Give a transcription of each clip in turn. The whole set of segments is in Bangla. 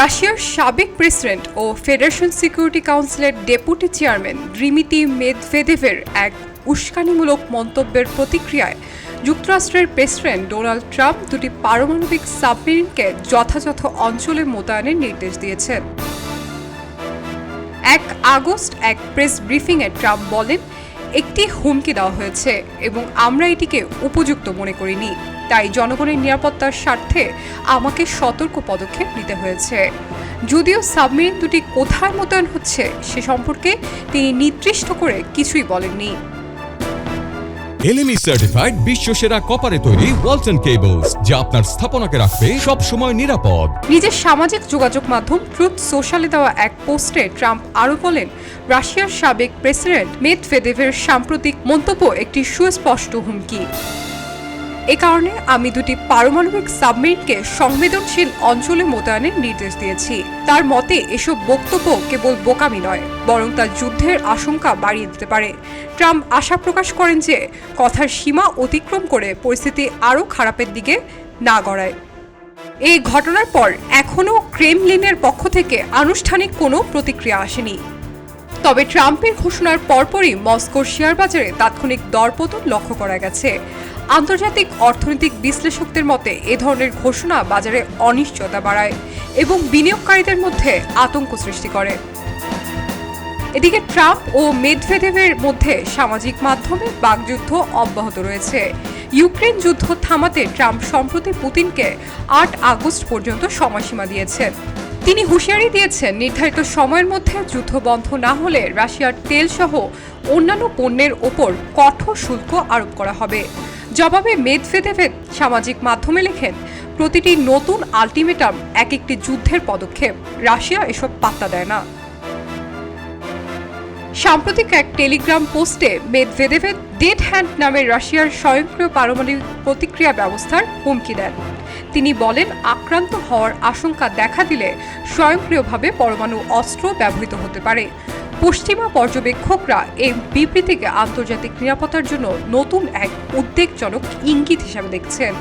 রাশিয়ার সাবেক প্রেসিডেন্ট ও ফেডারেশন সিকিউরিটি কাউন্সিলের ডেপুটি চেয়ারম্যান রিমিতি মেদভেদেভের এক উস্কানিমূলক মন্তব্যের প্রতিক্রিয়ায় যুক্তরাষ্ট্রের প্রেসিডেন্ট ডোনাল্ড ট্রাম্প দুটি পারমাণবিক সাবমেরিনকে যথাযথ অঞ্চলে মোতায়েনের নির্দেশ দিয়েছেন। এক আগস্ট এক প্রেস ব্রিফিংয়ে ট্রাম্প বলেন একটি হুমকি দেওয়া হয়েছে এবং আমরা এটিকে উপযুক্ত মনে করিনি। তাই জনগণের নিরাপত্তার স্বার্থে আমাকে সতর্ক পদক্ষেপ নিতে হয়েছে। যদিও সাবমেরিন দুটি কোথায় মোতায়েন হচ্ছে সে সম্পর্কে তিনি নির্দিষ্ট করে কিছুই বলেননি। এলএমই সার্টিফাইড বিশ্ব সেরা কপারে তৈরি ওয়ালটন কেবলস যা আপনার স্থাপনাকে রাখবে সব সময় নিরাপদ। নিজের সামাজিক যোগাযোগ মাধ্যম ট্রুথ সোশ্যালে দেওয়া এক পোস্টে ট্রাম্প আরও বলেন, রাশিয়ার সাবেক প্রেসিডেন্ট মেদভেদেভের সাম্প্রতিক মন্তব্য একটি সুস্পষ্ট হুমকি। এ কারণে আমি দুটি পারমাণবিক সাবমেরিনকে সংবেদনশীল অঞ্চলে মোতায়েনের নির্দেশ দিয়েছি। তার মতে, এসব বক্তব্য কেবল বোকামি নয়, বরং তা যুদ্ধের আশঙ্কা বাড়িয়ে দিতে পারে। ট্রাম্প আশা প্রকাশ করেন যে, কথার সীমা অতিক্রম করে পরিস্থিতি আরও খারাপের দিকে না গড়ায়। এই ঘটনার পর এখনও ক্রেমলিনের পক্ষ থেকে আনুষ্ঠানিক কোনো প্রতিক্রিয়া আসেনি। তবে ট্রাম্পের ঘোষণার পরপরই মস্কোর শেয়ার বাজারে তাৎক্ষণিক দরপতন লক্ষ্য করা গেছে। আন্তর্জাতিক অর্থনৈতিক বিশ্লেষকদের মতে, এ ধরনের ঘোষণা বাজারে অনিশ্চয়তা বাড়ায় এবং বিনিয়োগকারীদের মধ্যে আতঙ্ক সৃষ্টি করে। এদিকে ট্রাম্প ও মেদভেদেভের মধ্যে সামাজিক মাধ্যমে বাগযুদ্ধ অব্যাহত রয়েছে। ইউক্রেন যুদ্ধ থামাতে ট্রাম্প সম্প্রতি পুতিনকে আট আগস্ট পর্যন্ত সময়সীমা দিয়েছেন তিনি হুঁশিয়ারি দিয়েছেন, নির্ধারিত সময়ের মধ্যে যুদ্ধ বন্ধ না হলে রাশিয়ার তেল সহ অন্যান্য পণ্যের ওপর কঠোর শুল্ক আরোপ করা হবে। জবাবে মেদভেদেভের সামাজিক মাধ্যমে লেখেন, প্রতিটি নতুন আলটিমেটাম এক একটি যুদ্ধের পদক্ষেপ। রাশিয়া এসব পাত্তা দেয় না। সাম্প্রতিক এক টেলিগ্রাম পোস্টে মেদভেদেভেদ ডেড হ্যান্ড নামের রাশিয়ার স্বয়ংক্রিয় পারমাণবিক প্রতিক্রিয়া ব্যবস্থার হুমকি দেন। তিনি বলেন, আক্রান্ত হওয়ার আশঙ্কা দেখা দিলে স্বয়ংক্রিয়ভাবে পরমাণু অস্ত্র ব্যবহৃত হতে পারে। পশ্চিমা পর্যবেক্ষকরা এই বিবৃতিকে আন্তর্জাতিক নিরাপত্তার জন্য নতুন এক উদ্বেগজনক ইঙ্গিত হিসাবে দেখছেন।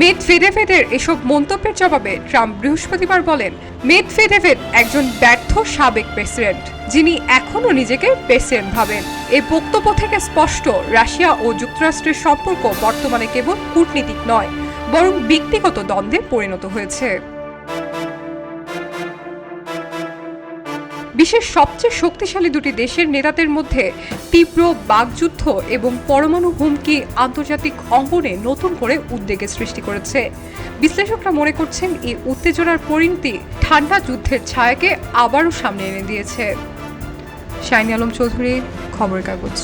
মেদভেদেভেদের এসব মন্তব্যের জবাবে ট্রাম্প বৃহস্পতিবার বলেন মেদভেদেভের একজন ব্যর্থ সাবেক প্রেসিডেন্ট, যিনি এখনও নিজেকে প্রেসিডেন্ট ভাবেন। এই বক্তব্য থেকে স্পষ্ট, রাশিয়া ও যুক্তরাষ্ট্রের সম্পর্ক বর্তমানে কেবল কূটনীতিক নয়, বরং ব্যক্তিগত দ্বন্দ্বে পরিণত হয়েছে। বিশ্বের সবচেয়ে শক্তিশালী দুটি দেশের নেতাদের মধ্যে তীব্র বাগযুদ্ধ এবং পরমাণু হুমকি আন্তর্জাতিক অঙ্গনে নতুন করে উদ্বেগের সৃষ্টি করেছে। বিশ্লেষকরা মনে করছেন, এই উত্তেজনার পরিণতি ঠান্ডা যুদ্ধের ছায়াকে আবারও সামনে এনে দিয়েছে। শাইনি আলম চৌধুরী, খবরের কাগজ।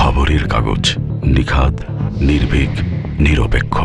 খবরের কাগজ, নিখাদ, নির্ভীক, নিরপেক্ষ।